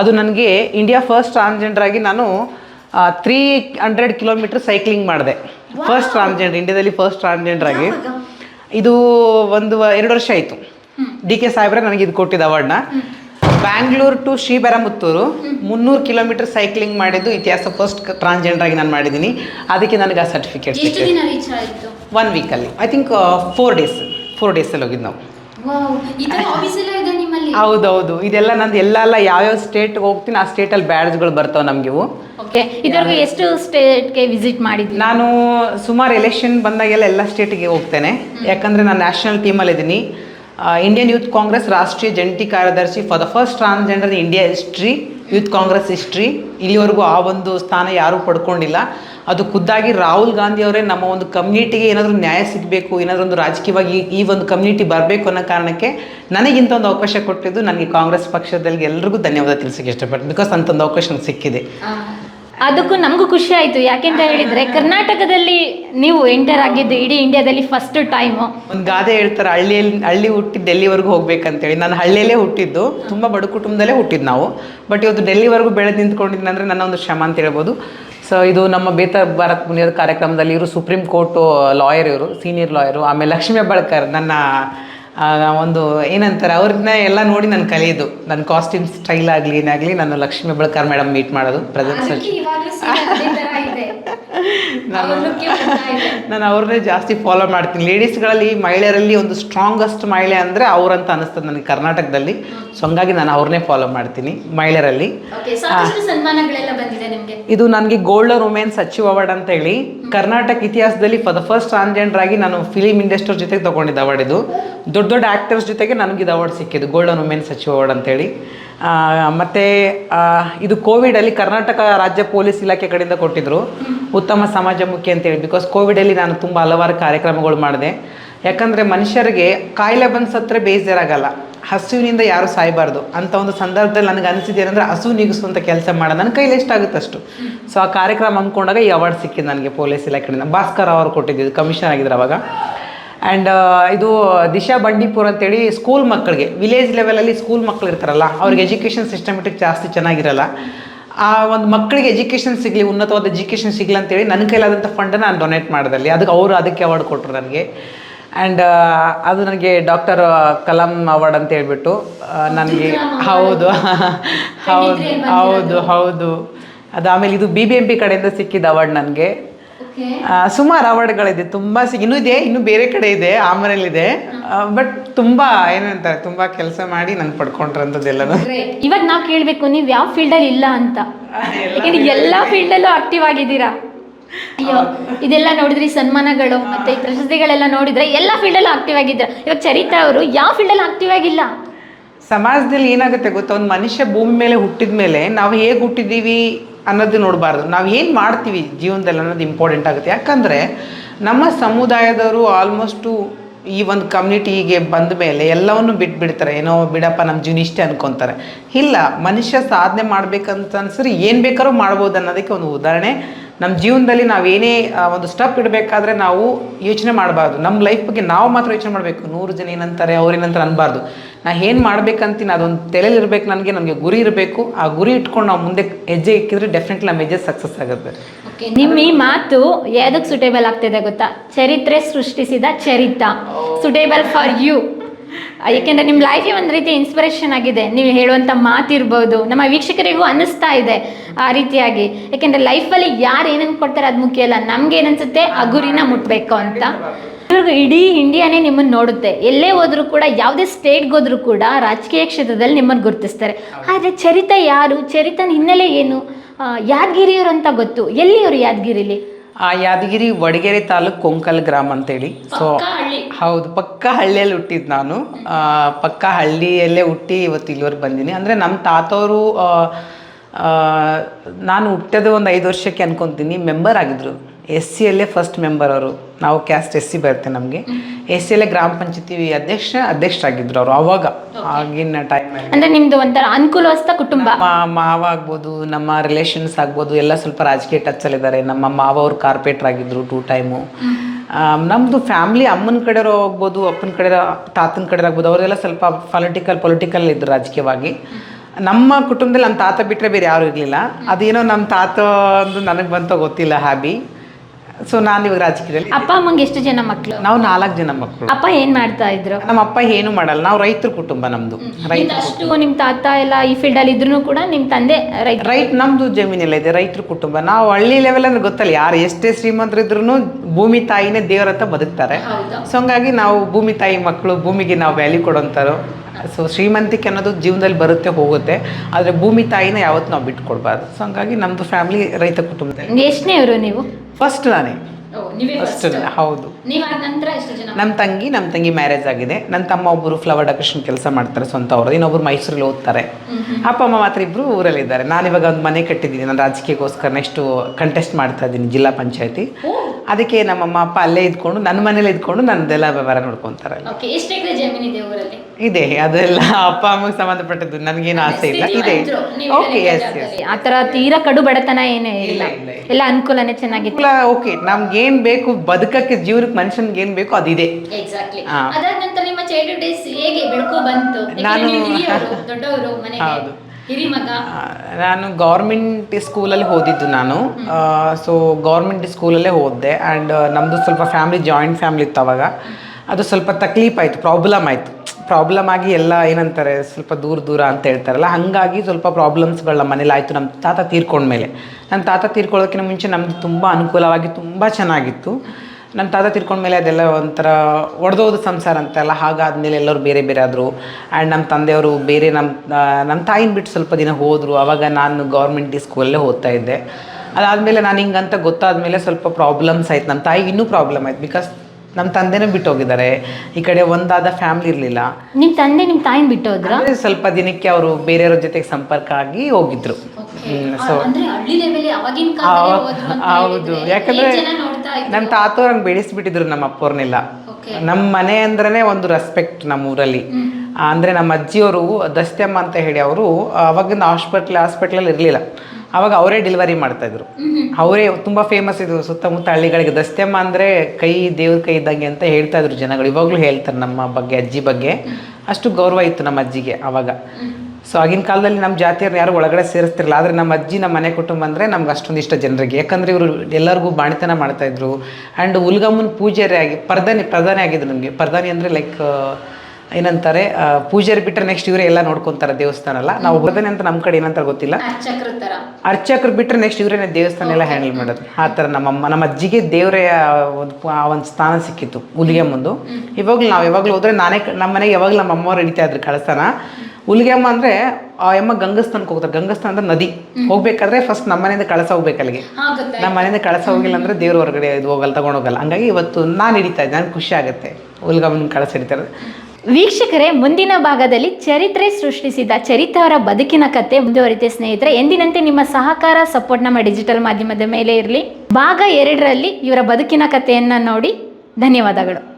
ಅದು ನನಗೆ ಇಂಡಿಯಾ ಫಸ್ಟ್ ಟ್ರಾನ್ಸ್ಜೆಂಡರ್ ಆಗಿ ನಾನು ತ್ರೀ ಹಂಡ್ರೆಡ್ ಕಿಲೋಮೀಟರ್ ಸೈಕ್ಲಿಂಗ್ ಮಾಡಿದೆ. ಫಸ್ಟ್ ಟ್ರಾನ್ಸ್ಜೆಂಡರ್ ಇಂಡಿಯಾದಲ್ಲಿ ಫಸ್ಟ್ ಟ್ರಾನ್ಸ್ಜೆಂಡರ್ ಆಗಿ. ಇದು ಒಂದು ಎರಡು ವರ್ಷ ಆಯಿತು. ಡಿ ಕೆ ಸಾಹೇಬ್ರೆ ನನಗೆ ಇದು ಕೊಟ್ಟಿದ್ದ ಅವಾರ್ಡ್ನ ಬ್ಯಾಂಗ್ಳೂರ್ ಟು ಶ್ರೀಬೆರಮುತ್ತೂರು ಮುನ್ನೂರು ಕಿಲೋಮೀಟರ್ ಸೈಕ್ಲಿಂಗ್ ಮಾಡಿದ್ದು ಇತಿಹಾಸ ಫಸ್ಟ್ ಟ್ರಾನ್ಸ್ಜೆಂಡರ್ ಆಗಿ ನಾನು ಮಾಡಿದ್ದೀನಿ. ಅದಕ್ಕೆ ನನಗೆ ಆ ಸರ್ಟಿಫಿಕೇಟ್ ಸಿಕ್ಕಿದೆ. ಒನ್ ವೀಕಲ್ಲಿ I think four days four ಡೇಸಲ್ಲಿ ಹೋಗಿದ್ದು ನಾವು. ಹೌದೌದು. ಇದೆಲ್ಲ ನಂದು ಎಲ್ಲ ಯಾವ್ಯಾವ ಸ್ಟೇಟ್ಗೆ ಹೋಗ್ತೀನಿ ಆ ಸ್ಟೇಟಲ್ಲಿ ಬ್ಯಾಡ್ಜ್ಗಳು ಬರ್ತಾವೆ ನಮಗೆ ಓಕೆ ಇದ್ರಿಗೆ ಎಷ್ಟು ಸ್ಟೇಟ್ಗೆ ವಿಸಿಟ್ ಮಾಡಿದ್ವಿ ನಾನು ಸುಮಾರು ಎಲೆಕ್ಷನ್ ಬಂದಾಗೆಲ್ಲ ಎಲ್ಲ ಸ್ಟೇಟಿಗೆ ಹೋಗ್ತೇನೆ. ಯಾಕಂದರೆ ನಾನು ನ್ಯಾಷನಲ್ ಟೀಮಲ್ಲಿದ್ದೀನಿ ಇಂಡಿಯನ್ ಯೂತ್ ಕಾಂಗ್ರೆಸ್ ರಾಷ್ಟ್ರೀಯ ಜಂಟಿ ಕಾರ್ಯದರ್ಶಿ for the first transgender India history Youth Congress history ಇಲ್ಲಿವರೆಗೂ ಆ ಒಂದು ಸ್ಥಾನ ಯಾರೂ ಪಡ್ಕೊಂಡಿಲ್ಲ. ಅದು ಖುದ್ದಾಗಿ ರಾಹುಲ್ ಗಾಂಧಿ ಅವರೇ ನಮ್ಮ ಒಂದು ಕಮ್ಯುನಿಟಿಗೆ ಏನಾದರೂ ನ್ಯಾಯ ಸಿಗಬೇಕು, ಏನಾದರೂ ಒಂದು ರಾಜಕೀಯವಾಗಿ ಈ- ಒಂದು ಕಮ್ಯುನಿಟಿ ಬರಬೇಕು ಅನ್ನೋ ಕಾರಣಕ್ಕೆ ನನಗಿಂತ ಒಂದು ಅವಕಾಶ ಕೊಟ್ಟಿದ್ದು ನನಗೆ ಕಾಂಗ್ರೆಸ್ ಪಕ್ಷದಲ್ಲಿ ಎಲ್ರಿಗೂ ಧನ್ಯವಾದ ತಿಳಿಸೋಕೆ ಇಷ್ಟಪಟ್ಟು ಬಿಕಾಸ್ ಅಂತೊಂದು ಅವಕಾಶ ಸಿಕ್ಕಿದೆ. ಅದಕ್ಕೂ ನಮಗೂ ಖುಷಿ ಆಯಿತು. ಯಾಕೆಂತ ಹೇಳಿದರೆ ಕರ್ನಾಟಕದಲ್ಲಿ ನೀವು ಎಂಟರ್ ಆಗಿದ್ದು ಇಡೀ ಇಂಡಿಯಾದಲ್ಲಿ ಫಸ್ಟ್ ಟೈಮು ಒಂದು ಗಾದೆ ಹೇಳ್ತಾರೆ, ಹಳ್ಳಿಯಲ್ಲಿ, ಹಳ್ಳಿ ಹುಟ್ಟಿದ್ದು ಡೆಲ್ಲಿವರೆಗೂ ಹೋಗ್ಬೇಕಂತೇಳಿ. ನಾನು ಹಳ್ಳಿಯಲ್ಲೇ ಹುಟ್ಟಿದ್ದು, ತುಂಬ ಬಡ ಕುಟುಂಬದಲ್ಲೇ ಹುಟ್ಟಿದ್ದು ನಾವು. ಬಟ್ ಇವತ್ತು ಡೆಲ್ಲಿವರೆಗೂ ಬೆಳೆದು ನಿಂತ್ಕೊಂಡಿದ್ದೀನಿ ಅಂದರೆ ನನ್ನ ಒಂದು ಶ್ರಮ ಅಂತ ಹೇಳ್ಬೋದು. ಸೊ ಇದು ನಮ್ಮ ಬೇತ ಭಾರತ್ ಪುಣ್ಯದ ಕಾರ್ಯಕ್ರಮದಲ್ಲಿ ಇವರು ಸುಪ್ರೀಂ ಕೋರ್ಟು ಲಾಯರ್ ಇವರು ಸೀನಿಯರ್ ಲಾಯರು ಆಮೇಲೆ ಲಕ್ಷ್ಮೀ ಬಳ್ಕರ್ ನನ್ನ ಒಂದು ಏನಂತಾರೆ ಅವ್ರನ್ನ ಎಲ್ಲ ನೋಡಿ ನಾನು ಕಲಿಯೋದು. ನನ್ನ ಕಾಸ್ಟ್ಯೂಮ್ ಸ್ಟೈಲ್ ಆಗಲಿ ಏನಾಗಲಿ ನಾನು ಲಕ್ಷ್ಮೀ ಬಳಕಾರ್ ಮೇಡಮ್ ಮೀಟ್ ಮಾಡೋದು ಪ್ರೆಸೆಂಟ್ <laughs> ನಾನು ನಾನು ಅವ್ರನ್ನೇ ಜಾಸ್ತಿ ಫಾಲೋ ಮಾಡ್ತೀನಿ. ಲೇಡೀಸ್ಗಳಲ್ಲಿ ಮಹಿಳೆಯರಲ್ಲಿ ಒಂದು ಸ್ಟ್ರಾಂಗೆಸ್ಟ್ ಮಹಿಳೆ ಅಂದರೆ ಅವ್ರಂತ ಅನಿಸ್ತದೆ ನನಗೆ ಕರ್ನಾಟಕದಲ್ಲಿ. ಸೊ ಹಂಗಾಗಿ ನಾನು ಅವ್ರನ್ನೇ ಫಾಲೋ ಮಾಡ್ತೀನಿ ಮಹಿಳೆಯರಲ್ಲಿ. ಇದು ನನಗೆ ಗೋಲ್ಡನ್ ವುಮೆನ್ ಸಚಿವ್ ಅವಾರ್ಡ್ ಅಂತ ಹೇಳಿ. ಕರ್ನಾಟಕ ಇತಿಹಾಸದಲ್ಲಿ ಫಾರ್ ದ ಫಸ್ಟ್ ಟ್ರಾನ್ಸ್ಜೆಂಡರ್ ಆಗಿ ನಾನು ಫಿಲಿಮ್ ಇಂಡಸ್ಟ್ರಿ ಜೊತೆಗೆ ತಗೊಂಡಿದ್ದ ಅವಾರ್ಡ್ ಇದು. ದೊಡ್ಡ ದೊಡ್ಡ ಆ್ಯಕ್ಟರ್ಸ್ ಜೊತೆಗೆ ನನಗೆ ಇದು ಅವಾರ್ಡ್ ಸಿಕ್ಕಿದ್ದು, ಗೋಲ್ಡನ್ ವುಮೆನ್ ಸಚಿವ ಅವಾರ್ಡ್ ಅಂತೇಳಿ. ಮತ್ತು ಇದು ಕೋವಿಡಲ್ಲಿ ಕರ್ನಾಟಕ ರಾಜ್ಯ ಪೊಲೀಸ್ ಇಲಾಖೆ ಕಡೆಯಿಂದ ಕೊಟ್ಟಿದ್ದರು ಉತ್ತಮ ಸಮಾಜಮುಖಿ ಅಂತೇಳಿ ಬಿಕಾಸ್ ಕೋವಿಡಲ್ಲಿ ನಾನು ತುಂಬ ಹಲವಾರು ಕಾರ್ಯಕ್ರಮಗಳು ಮಾಡಿದೆ. ಯಾಕಂದರೆ ಮನುಷ್ಯರಿಗೆ ಕಾಯಿಲೆ ಬಂದು ಸತ್ತರೆ ಬೇಜಾರಾಗಲ್ಲ. ಹಸುವಿನಿಂದ ಯಾರು ಸಾಯಬಾರ್ದು. ಅಂತ ಒಂದು ಸಂದರ್ಭದಲ್ಲಿ ನನಗೆ ಅನಿಸಿದೆ ಏನಂದ್ರೆ ಹಸು ನೀಗಿಸುವಂಥ ಕೆಲಸ ಮಾಡೋದು ನನ್ನ ಕೈಲಿ ಎಷ್ಟಾಗುತ್ತೆ ಅಷ್ಟು. ಸೊ ಆ ಕಾರ್ಯಕ್ರಮ ಹಮ್ಮಿಕೊಂಡಾಗ ಈ ಅವಾರ್ಡ್ ಸಿಕ್ಕಿದೆ ನನಗೆ ಪೊಲೀಸ್ ಇಲಾಖೆಯಿಂದ ಭಾಸ್ಕರ್ ಅವರು ಕೊಟ್ಟಿದ್ದು ಕಮಿಷನ್ ಆಗಿದ್ರು ಅವಾಗ. ಆ್ಯಂಡ್ ಇದು ದಿಶಾ ಬಂಡೀಪುರ್ ಅಂತೇಳಿ ಸ್ಕೂಲ್ ಮಕ್ಕಳಿಗೆ ವಿಲೇಜ್ ಲೆವೆಲಲ್ಲಿ ಸ್ಕೂಲ್ ಮಕ್ಕಳು ಇರ್ತಾರಲ್ಲ, ಅವ್ರಿಗೆ ಎಜುಕೇಷನ್ ಸಿಸ್ಟಮೆಟಿಕ್ ಜಾಸ್ತಿ ಚೆನ್ನಾಗಿರಲ್ಲ. ಆ ಒಂದು ಮಕ್ಕಳಿಗೆ ಎಜುಕೇಷನ್ ಸಿಗಲಿ, ಉನ್ನತವಾದ ಎಜುಕೇಷನ್ ಸಿಗಲಿ ಅಂತೇಳಿ ನನ್ನ ಕೈಲಾದಂಥ ಫಂಡನ್ನು ನಾನು ಡೊನೇಟ್ ಮಾಡಿದಲ್ಲಿ. ಅದಕ್ಕೆ ಅವರು ಅದಕ್ಕೆ ಅವಾರ್ಡ್ ಕೊಟ್ಟರು ನನಗೆ. ಆ್ಯಂಡ್ ಅದು ನನಗೆ ಡಾಕ್ಟರ್ ಕಲಾಂ ಅವಾರ್ಡ್ ಅಂತ ಹೇಳ್ಬಿಟ್ಟು ನನಗೆ <laughs> ಹೌದು. ಹೌದು ಹೌದು ಹೌದು. ಅದು ಆಮೇಲೆ ಇದು ಬಿ ಬಿ ಎಂ ಪಿ ಕಡೆಯಿಂದ ಸಿಕ್ಕಿದ ಅವಾರ್ಡ್ ನನಗೆ. ಸುಮಾರು ಅವಾರ್ಡ್ಗಳಿದೆ ತುಂಬ ಸಿ ಇನ್ನೂ ಇದೆ ಇನ್ನು ಬೇರೆ ಕಡೆ ಇದೆ ಆಮರಲ್ಲಿದೆ ಬಟ್ ತುಂಬಾ ಏನಂತಾರೆ ತುಂಬಾ ಕೆಲಸ ಮಾಡಿ ನಂಗೆ ಪಡ್ಕೊಂಡ್ರಂಥದ್ದೆಲ್ಲನೂ. ಇವಾಗ ನಾವು ಕೇಳಬೇಕು ನೀವು ಯಾವ ಫೀಲ್ಡಲ್ಲಿ ಇಲ್ಲ ಅಂತ. <laughs> ಯಾಕಂದ್ರೆ ಫೀಲ್ಡ್ ಫೀಲ್ಡಲ್ಲೂ ಆಕ್ಟಿವ್ ಆಗಿದ್ದೀರಾ? ಅಯ್ಯೋ ಇದೆಲ್ಲ ನೋಡಿದ್ರಿ ಸನ್ಮಾನಗಳು ಮತ್ತೆ ಈ ಪ್ರಶಸ್ತಿಗಳೆಲ್ಲ ನೋಡಿದ್ರೆ ಎಲ್ಲ ಫೀಲ್ಡಲ್ಲೂ ಆಕ್ಟಿವ್ ಆಗಿದ್ದೀರಾ? ಇವಾಗ ಚರಿತಾ ಅವರು ಯಾವ ಫೀಲ್ಡಲ್ಲಿ ಆಕ್ಟಿವ್ ಆಗಿಲ್ಲ? ಸಮಾಜದಲ್ಲಿ ಏನಾಗುತ್ತೆ ಗೊತ್ತಾ? ಒಂದು ಮನುಷ್ಯ ಭೂಮಿ ಮೇಲೆ ಹುಟ್ಟಿದ ಮೇಲೆ ನಾವು ಹೇಗೆ ಹುಟ್ಟಿದ್ದೀವಿ ಅನ್ನೋದು ನೋಡಬಾರ್ದು. ನಾವು ಏನು ಮಾಡ್ತೀವಿ ಜೀವನದಲ್ಲಿ ಅನ್ನೋದು ಇಂಪಾರ್ಟೆಂಟ್ ಆಗುತ್ತೆ. ಯಾಕಂದರೆ ನಮ್ಮ ಸಮುದಾಯದವರು ಆಲ್ಮೋಸ್ಟು ಈ ಒಂದು ಕಮ್ಯುನಿಟಿಗೆ ಬಂದ ಮೇಲೆ ಎಲ್ಲವನ್ನು ಬಿಟ್ಬಿಡ್ತಾರೆ. ಏನೋ ಬಿಡಪ್ಪ ನಮ್ಮ ಜೀವನ ಇಷ್ಟೇ ಅನ್ಕೊತಾರೆ. ಇಲ್ಲ, ಮನುಷ್ಯ ಸಾಧನೆ ಮಾಡಬೇಕಂತ ಅನ್ಸರಿ ಏನು ಬೇಕಾದ್ರೂ ಮಾಡ್ಬೋದು ಅನ್ನೋದಕ್ಕೆ ಒಂದು ಉದಾಹರಣೆ. ನಮ್ಮ ಜೀವನದಲ್ಲಿ ನಾವೇನೇ ಒಂದು ಸ್ಟೆಪ್ ಇಡಬೇಕಾದ್ರೆ ನಾವು ಯೋಚನೆ ಮಾಡಬಾರ್ದು. ನಮ್ಮ ಲೈಫ್ ಬಗ್ಗೆ ನಾವು ಮಾತ್ರ ಯೋಚನೆ ಮಾಡಬೇಕು. ನೂರು ಜನ ಏನಂತಾರೆ ಅವ್ರೇನಂತಾರೆ ಅನ್ಬಾರ್ದು. ನಾ ಏನು ಮಾಡ್ಬೇಕಂತೀನಿ ಅದೊಂದು ತಲೆಯಲ್ಲಿ ಇರಬೇಕು ನನಗೆ ನನಗೆ ಗುರಿ ಇರಬೇಕು. ಆ ಗುರಿ ಇಟ್ಕೊಂಡು ನಾವು ಮುಂದೆ ಹೆಜ್ಜೆ ಇಕ್ಕಿದ್ರೆ ಡೆಫಿನೆಟ್ಲಿ ನಮ್ಮ ಹೆಜ್ಜೆ ಸಕ್ಸಸ್ ಆಗುತ್ತೆ. ನಿಮ್ಮ ಈ ಮಾತು ಯಾವ್ದಕ್ಕೆ ಸುಟೇಬಲ್ ಆಗ್ತಿದೆ ಗೊತ್ತಾ? ಚರಿತ್ರೆ ಸೃಷ್ಟಿಸಿದ ಚರಿತ. ಸುಟೇಬಲ್ ಫಾರ್ ಯು ಯಾಕೆಂದ್ರೆ ನಿಮ್ಮ ಲೈಫೇ ಒಂದು ರೀತಿ ಇನ್ಸ್ಪಿರೇಷನ್ ಆಗಿದೆ. ನೀವು ಹೇಳುವಂಥ ಮಾತಿರ್ಬೋದು. ನಮ್ಮ ವೀಕ್ಷಕರಿಗೂ ಅನ್ನಿಸ್ತಾ ಇದೆ ಆ ರೀತಿಯಾಗಿ. ಯಾಕೆಂದ್ರೆ ಲೈಫಲ್ಲಿ ಯಾರು ಏನನ್ನು ಕೊಡ್ತಾರೆ ಅದು ಮುಖ್ಯ ಅಲ್ಲ. ನಮ್ಗೆ ಏನನ್ಸುತ್ತೆ? ಆ ಗುರಿನ ಮುಟ್ಬೇಕು ಅಂತ. ಇಡೀ ಇಂಡಿಯಾನೇ ನಿಮ್ಮನ್ನು ನೋಡುತ್ತೆ. ಎಲ್ಲೇ ಹೋದ್ರು ಕೂಡ, ಯಾವುದೇ ಸ್ಟೇಟ್ಗೆ ಹೋದ್ರು ಕೂಡ ರಾಜಕೀಯ ಕ್ಷೇತ್ರದಲ್ಲಿ ನಿಮ್ಮನ್ನು ಗುರುತಿಸ್ತಾರೆ. ಆದರೆ ಚರಿತ ಯಾರು? ಚರಿತನ ಹಿನ್ನೆಲೆ ಏನು? ಯಾದಗಿರಿಯವರು ಅಂತ ಗೊತ್ತು. ಎಲ್ಲಿಯವರು ಯಾದಗಿರಿಲಿ? ಆ ಯಾದಗಿರಿ ವಡಗೇರಿ ತಾಲೂಕು ಕೊಂಕಲ್ ಗ್ರಾಮ ಅಂತೇಳಿ. ಸೊ ಹೌದು ಪಕ್ಕ ಹಳ್ಳಿಯಲ್ಲಿ ಹುಟ್ಟಿದ್ದು ನಾನು. ಪಕ್ಕ ಹಳ್ಳಿಯಲ್ಲೇ ಹುಟ್ಟಿ ಇವತ್ತು ಇಲ್ಲಿವರೆಗೆ ಬಂದೀನಿ. ಅಂದರೆ ನಮ್ಮ ತಾತವರು ನಾನು ಹುಟ್ಟಿದ ಒಂದು ಐದು ವರ್ಷಕ್ಕೆ ಅನ್ಕೊತೀನಿ ಮೆಂಬರ್ ಆಗಿದ್ರು. ಎಸ್ ಸಿಯಲ್ಲೇ ಫಸ್ಟ್ ಮೆಂಬರ್ ಅವರು. ನಾವು ಕ್ಯಾಸ್ಟ್ ಎಸ್ ಸಿ ಬರುತ್ತೆ ನಮಗೆ. ಎಸ್ ಸಿಯಲ್ಲೇ ಗ್ರಾಮ ಪಂಚಾಯತಿ ಅಧ್ಯಕ್ಷ ಅಧ್ಯಕ್ಷರಾಗಿದ್ರು ಅವರು ಅವಾಗ ಆಗಿನ ಟೈಮ್ ಅಂದ್ರೆ ನಿಮ್ದು ಒಂಥರ ಅನುಕೂಲವಸ್ಥ ಕುಟುಂಬ? ಮಾವ ಆಗ್ಬೋದು ನಮ್ಮ ರಿಲೇಷನ್ಸ್ ಆಗ್ಬೋದು ಎಲ್ಲ ಸ್ವಲ್ಪ ರಾಜಕೀಯ ಟಚ್ಚಲ್ಲಿದ್ದಾರೆ ನಮ್ಮ ಮಾವ ಅವರು ಆಗಿದ್ರು ಟೂ ಟೈಮು ನಮ್ಮದು ಫ್ಯಾಮಿಲಿ ಅಮ್ಮನ ಕಡೆಯವರು ಹೋಗ್ಬೋದು ಅಪ್ಪನ ಕಡೆ ತಾತನ ಕಡೆ ಆಗ್ಬೋದು ಅವರೆಲ್ಲ ಸ್ವಲ್ಪ ಪೊಲಿಟಿಕಲ್ ಪೊಲಿಟಿಕಲ್ ಇದ್ರು ರಾಜಕೀಯವಾಗಿ. ನಮ್ಮ ಕುಟುಂಬದಲ್ಲಿ ನಮ್ಮ ತಾತ ಬಿಟ್ಟರೆ ಬೇರೆ ಯಾರು ಇರಲಿಲ್ಲ. ಅದೇನೋ ನಮ್ಮ ತಾತ ಒಂದು ನನಗೆ ಬಂತ ಗೊತ್ತಿಲ್ಲ ಹ್ಯಾಬಿ ಸೊ ನಾನು ಇವಾಗ ರಾಜಕೀಯದಲ್ಲಿ ಅಪ್ಪ ಅಮ್ಮಂಗೆ ಎಷ್ಟು ಜನ ಮಕ್ಕಳು ನಾವು ನಾಲ್ಕು ಜನ ಮಕ್ಕಳು ಅಪ್ಪ ಏನ್ ಮಾಡ್ತಾ ಇದ್ರು? ನಮ್ಮ ಅಪ್ಪ ಏನು ಮಾಡಲ್ಲ. ನಾವು ರೈತರ ಕುಟುಂಬ ನಮ್ದು. ರೈತ ಅಷ್ಟು ನಿಮ್ ತಾತ ಎಲ್ಲ ಈ ಫೀಲ್ಡ್ ಅಲ್ಲಿ ಇದ್ರು ಕೂಡ ನಿಮ್ ತಂದೆ ರೈತ? ರೈತ ನಮ್ದು ಜಮೀನೆಲ್ಲ ಇದೆ ರೈತರ ಕುಟುಂಬ. ನಾವು ಹಳ್ಳಿ ಲೆವೆಲ್ ಅಂದ್ರೆ ಗೊತ್ತಲ್ಲ ಯಾರು ಎಷ್ಟೇ ಶ್ರೀಮಂತರಿದ್ರು ಭೂಮಿ ತಾಯಿನೇ ದೇವರ ಹತ್ರ ಬದುಕ್ತಾರೆ. ಸೊ ಹಂಗಾಗಿ ನಾವು ಭೂಮಿ ತಾಯಿ ಮಕ್ಕಳು ಭೂಮಿಗೆ ನಾವು ವ್ಯಾಲ್ಯೂ ಕೊಡೋಂಥವ್ರು. ಸೊ ಶ್ರೀಮಂತಿಕೆ ಅನ್ನೋದು ಜೀವನದಲ್ಲಿ ಬರುತ್ತೆ ಹೋಗುತ್ತೆ. ಆದರೆ ಭೂಮಿ ತಾಯಿನ ಯಾವತ್ತು ನಾವು ಬಿಟ್ಕೊಡ್ಬಾರ್ದು. ಸೊ ಹಂಗಾಗಿ ನಮ್ಮದು ಫ್ಯಾಮಿಲಿ ರೈತ ಕುಟುಂಬದಲ್ಲಿ. ಎಷ್ಟನೇವರು ನೀವು? ಫಸ್ಟ್ ನಾನೇ ಹೌದು. ನೀವ್ ನಂತರ ಎಷ್ಟು ಜನ ನಮ್ಮ ತಂಗಿ ನಮ್ಮ ತಂಗಿ ಮ್ಯಾರೇಜ್ ಆಗಿದೆ. ನನ್ನ ತಮ್ಮ ಒಬ್ಬರು ಫ್ಲವರ್ ಡೆಕೋರೇಷನ್ ಕೆಲಸ ಮಾಡ್ತಾರೆ ಸ್ವಂತ ಅವರು ಇನ್ನೊಬ್ರು ಮೈಸೂರಲ್ಲಿ ಓದ್ತಾರೆ. ಅಪ್ಪ ಅಮ್ಮ ಮಾತ್ರ ಇಬ್ಬರು ಊರಲ್ಲಿದ್ದಾರೆ. ನಾನು ಇವಾಗ ಒಂದು ಮನೆ ಕಟ್ಟಿದ್ದೀನಿ. ನಾನು ರಾಜಕೀಯಕ್ಕೋಸ್ಕರ ನೆಕ್ಸ್ಟು ಕಂಟೆಸ್ಟ್ ಮಾಡ್ತಾ ಇದ್ದೀನಿ ಜಿಲ್ಲಾ ಪಂಚಾಯತಿ. ಅದಕ್ಕೆ ನಮ್ಮಮ್ಮ ಅಪ್ಪ ಅಲ್ಲೇ ಇದ್ಕೊಂಡು ನನ್ನ ಮನೇಲಿ ಇದ್ಕೊಂಡು ನನ್ನದೆಲ್ಲ ವ್ಯವಹಾರ ನೋಡ್ಕೊತಾರೆ ಇದೆ ಊರಲ್ಲಿ? ಇದೆ ಅದೆಲ್ಲ ಅಪ್ಪ ಅಮ್ಮಗೆ ಸಂಬಂಧಪಟ್ಟದ್ದು. ನನಗೇನು ಆಸೆ ಇಲ್ಲ. ಇದೆ. ಓಕೆ ಎಸ್ ಎಸ್ ಆತರ ತೀರಾ ಕಡು ಬಡತನ ಏನೇ ಇಲ್ಲ ಎಲ್ಲ ಅನುಕೂಲನೇ ಚೆನ್ನಾಗಿ ಓಕೆ ನಮ್ಗೇನು ಬೇಕು ಬದುಕಕ್ಕೆ ಜೀವನಕ್ಕೆ ಮನುಷ್ಯನ್ಗೆ ಏನು ಬೇಕು ಅದಿದೆ. ಎಕ್ಸಾಕ್ಟ್ಲಿ ಹಾ. ಅದಾದ ನಂತರ ನಿಮ್ಮ ಚೈಲ್ಡ್ಹುಡ್ ಡೇಸ್ ಹೇಗೆ ಬೆಳ್ಕೊ ಬಂತು? ಯಾಕಂದ್ರೆ ನಾನು- ನೀವು ದೊಡ್ಡವರು ಮನೆಗೆ ಹೌದು. ಹಿರಿ ಮಗ ಆ, ನಾನು ಗೌರ್ಮೆಂಟ್ ಸ್ಕೂಲಲ್ಲಿ ಓದಿದ್ದು ನಾನು. ಸೊ ಗೌರ್ಮೆಂಟ್ ಸ್ಕೂಲಲ್ಲೇ ಓದಿದೆ. ಆ್ಯಂಡ್ ನಮ್ಮದು ಸ್ವಲ್ಪ ಫ್ಯಾಮಿಲಿ ಜಾಯಿಂಟ್ ಫ್ಯಾಮಿಲಿ ಇತ್ತು ಅವಾಗ. ಅದು ಸ್ವಲ್ಪ ತಕ್ಲೀಫ್ ಆಯಿತು ಪ್ರಾಬ್ಲಮ್ ಆಯಿತು. ಪ್ರಾಬ್ಲಮ್ ಆಗಿ ಎಲ್ಲ ಏನಂತಾರೆ, ಸ್ವಲ್ಪ ದೂರ ದೂರ ಅಂತ ಹೇಳ್ತಾರಲ್ಲ, ಹಾಗಾಗಿ ಸ್ವಲ್ಪ ಪ್ರಾಬ್ಲಮ್ಸ್ಗಳ ಮನೇಲಿ ಆಯಿತು ನಮ್ಮ ತಾತ ತೀರ್ಕೊಂಡ್ಮೇಲೆ ನನ್ನ ತಾತ ತೀರ್ಕೊಳ್ಳೋಕ್ಕಿಂತ ಮುಂಚೆ ನಮ್ಮದು ತುಂಬ ಅನುಕೂಲವಾಗಿ ತುಂಬ ಚೆನ್ನಾಗಿತ್ತು. ನನ್ನ ತಾತ ತಿರ್ಕೊಂಡ್ಮೇಲೆ ಅದೆಲ್ಲ ಒಂಥರ ಒಡೆದೋದು ಸಂಸಾರ ಅಂತೆಲ್ಲ, ಹಾಗಾದ್ಮೇಲೆ ಎಲ್ಲರೂ ಬೇರೆ ಬೇರೆ ಆದರು. ಆ್ಯಂಡ್ ನಮ್ಮ ತಂದೆಯವರು ಬೇರೆ ನಮ್ಮ ನಮ್ಮ ತಾಯಿನ ಬಿಟ್ಟು ಸ್ವಲ್ಪ ದಿನ ಹೋದರು. ಆವಾಗ ನಾನು ಗೌರ್ಮೆಂಟ್ ಸ್ಕೂಲಲ್ಲೇ ಓದ್ತಾ ಇದ್ದೆ. ಅದಾದಮೇಲೆ ನಾನು ಹಿಂಗಂತ ಗೊತ್ತಾದಮೇಲೆ ಸ್ವಲ್ಪ ಪ್ರಾಬ್ಲಮ್ಸ್ ಆಯ್ತು. ನಮ್ಮ ತಾಯಿಗೆ ಇನ್ನೂ ಪ್ರಾಬ್ಲಮ್ ಆಯ್ತು. ಬಿಕಾಸ್ ನಮ್ಮ ತಂದೆನೂ ಬಿಟ್ಟು ಹೋಗಿದ್ದಾರೆ ಈ ಕಡೆ ಒಂದಾದ ಫ್ಯಾಮಿಲಿ ಇರಲಿಲ್ಲ. ನಿಮ್ ತಂದೆ ನಿಮ್ಮ ತಾಯಿನ ಬಿಟ್ಟು ಹೋದ್ರ ಸ್ವಲ್ಪ ದಿನಕ್ಕೆ ಅವರು ಬೇರೆಯವ್ರ ಜೊತೆಗೆ ಸಂಪರ್ಕ ಆಗಿ ಹೋಗಿದ್ರು. ಸೊ ಅಂದ್ರೆ ಹಳ್ಳಿ ಲೆವೆಲ್ ಅವಾಗಿನ ಹೌದು ಯಾಕಂದ್ರೆ ನಮ್ಮ ತಾತವ್ರು ಹಂಗೆ ಬೆಳೆಸ್ಬಿಟ್ಟಿದ್ರು ನಮ್ಮ ಅಪ್ಪವ್ರನ್ನೆಲ್ಲ ನಮ್ಮ ಮನೆ ಅಂದ್ರೇ ಒಂದು ರೆಸ್ಪೆಕ್ಟ್ ನಮ್ಮ ಊರಲ್ಲಿ. ಅಂದ್ರೆ ನಮ್ಮ ಅಜ್ಜಿಯವರು ದಸ್ತ್ಯಮ್ಮ ಅಂತ ಹೇಳಿ ಅವರು ಅವಾಗಿನ ಹಾಸ್ಪಿಟ್ಲ್ ಹಾಸ್ಪಿಟ್ಲಲ್ಲಿ ಇರಲಿಲ್ಲ. ಅವಾಗ ಅವರೇ ಡೆಲಿವರಿ ಮಾಡ್ತಾಯಿದ್ರು ಅವರೇ ತುಂಬ ಫೇಮಸ್ ಇದ್ರು ಸುತ್ತಮುತ್ತ ಹಳ್ಳಿಗಳಿಗೆ. ದಸ್ತ್ಯಮ್ಮ ಅಂದರೆ ಕೈ ದೇವ್ರ ಕೈ ಇದ್ದಂಗೆ ಅಂತ ಹೇಳ್ತಾ ಇದ್ರು ಜನಗಳು. ಇವಾಗಲೂ ಹೇಳ್ತಾರೆ ನಮ್ಮ ಬಗ್ಗೆ ಅಜ್ಜಿ ಬಗ್ಗೆ. ಅಷ್ಟು ಗೌರವ ಇತ್ತು ನಮ್ಮ ಅಜ್ಜಿಗೆ ಅವಾಗ. ಸೊ ಆಗಿನ ಕಾಲದಲ್ಲಿ ನಮ್ಮ ಜಾತಿಯವ್ರನ್ನ ಯಾರು ಒಳಗಡೆ ಸೇರಿಸ್ತಿರಲಿಲ್ಲ. ಆದರೆ ನಮ್ಮ ಅಜ್ಜಿ ನಮ್ಮ ಮನೆ ಕುಟುಂಬ ಅಂದರೆ ನಮ್ಗೆ ಅಷ್ಟೊಂದು ಇಷ್ಟ ಜನರಿಗೆ. ಯಾಕಂದರೆ ಇವರು ಎಲ್ಲರಿಗೂ ಬಾಣಿತನ ಮಾಡ್ತಾಯಿದ್ರು ಆ್ಯಂಡ್ ಉಲ್ಗಮ್ಮನ ಪೂಜಾರಿ ಆಗಿ ಪ್ರಧಾನಿ ಪ್ರಧಾನಿ ಆಗಿದ್ರು ನಮಗೆ. ಪ್ರಧಾನಿ ಅಂದರೆ ಲೈಕ್ ಏನಂತಾರೆ ಪೂಜಾರಿ ಬಿಟ್ಟರೆ ನೆಕ್ಸ್ಟ್ ಇವರೇ ಎಲ್ಲ ನೋಡ್ಕೊಂತಾರೆ ದೇವಸ್ಥಾನ ಅಲ್ಲ ನಾವು ಪ್ರಧಾನಿ ಅಂತ ನಮ್ಮ ಕಡೆ ಏನಂತ ಗೊತ್ತಿಲ್ಲ. ಅರ್ಚಕರು ಬಿಟ್ಟರೆ ನೆಕ್ಸ್ಟ್ ಇವರೇ ದೇವಸ್ಥಾನ ಎಲ್ಲ ಹ್ಯಾಂಡಲ್ ಮಾಡೋದು. ಆ ಥರ ನಮ್ಮಮ್ಮ ನಮ್ಮ ಅಜ್ಜಿಗೆ ದೇವರೇ ಒಂದು ಆ ಒಂದು ಸ್ಥಾನ ಸಿಕ್ಕಿತ್ತು ಹುಲಿಗೆ ಮುಂದು ಇವಾಗಲೂ ನಾವು ಯಾವಾಗಲೂ ಹೋದ್ರೆ ನಾನೇ ನಮ್ಮ ಮನೆಗೆ ಯಾವಾಗಲೂ ನಮ್ಮ ಅಮ್ಮವ್ರು ಹಿಡಿತಾ ಇದ್ರು ಕಳಸನ. ಹುಲಿಗೆಮ್ಮ ಅಂದರೆ ಆ ಅಮ್ಮ ಗಂಗಸ್ಥಾನಕ್ಕೆ ಹೋಗ್ತಾರೆ. ಗಂಗಸ್ಥಾನ ಅಂದ್ರೆ ನದಿ. ಹೋಗ್ಬೇಕಾದ್ರೆ ಫಸ್ಟ್ ನಮ್ಮ ಮನೆಯಿಂದ ಕಳಸ ಹೋಗ್ಬೇಕು ಅಲ್ಲಿಗೆ. ನಮ್ಮ ಮನೆಯಿಂದ ಕಳಸ ಹೋಗಿಲ್ಲ ಅಂದ್ರೆ ದೇವ್ರ ಹೊರಗಡೆ ಇದು ಹೋಗಲ್ಲ ತಗೊಂಡೋಗಲ್ಲ ಹಂಗಾಗಿ ಇವತ್ತು ನಾನು ಹಿಡಿತಾ ಇದ್ದೆ. ನಾನು ಖುಷಿ ಆಗುತ್ತೆ. ಹುಲ್ಗಮ್ಮನ ಕಳಸ ಹಿಡಿತಾರೆ. ವೀಕ್ಷಕರೇ, ಮುಂದಿನ ಭಾಗದಲ್ಲಿ ಚರಿತ್ರೆ ಸೃಷ್ಟಿಸಿದ ಚರಿತ್ರೆ ಅವರ ಬದುಕಿನ ಕತೆ ಮುಂದುವರಿತೆ ಸ್ನೇಹಿತರೆ, ಎಂದಿನಂತೆ ನಿಮ್ಮ ಸಹಕಾರ ಸಪೋರ್ಟ್ ನಮ್ಮ ಡಿಜಿಟಲ್ ಮಾಧ್ಯಮದ ಮೇಲೆ ಇರಲಿ. ಭಾಗ ಎರಡರಲ್ಲಿ ಇವರ ಬದುಕಿನ ಕಥೆಯನ್ನು ನೋಡಿ, ಧನ್ಯವಾದಗಳು.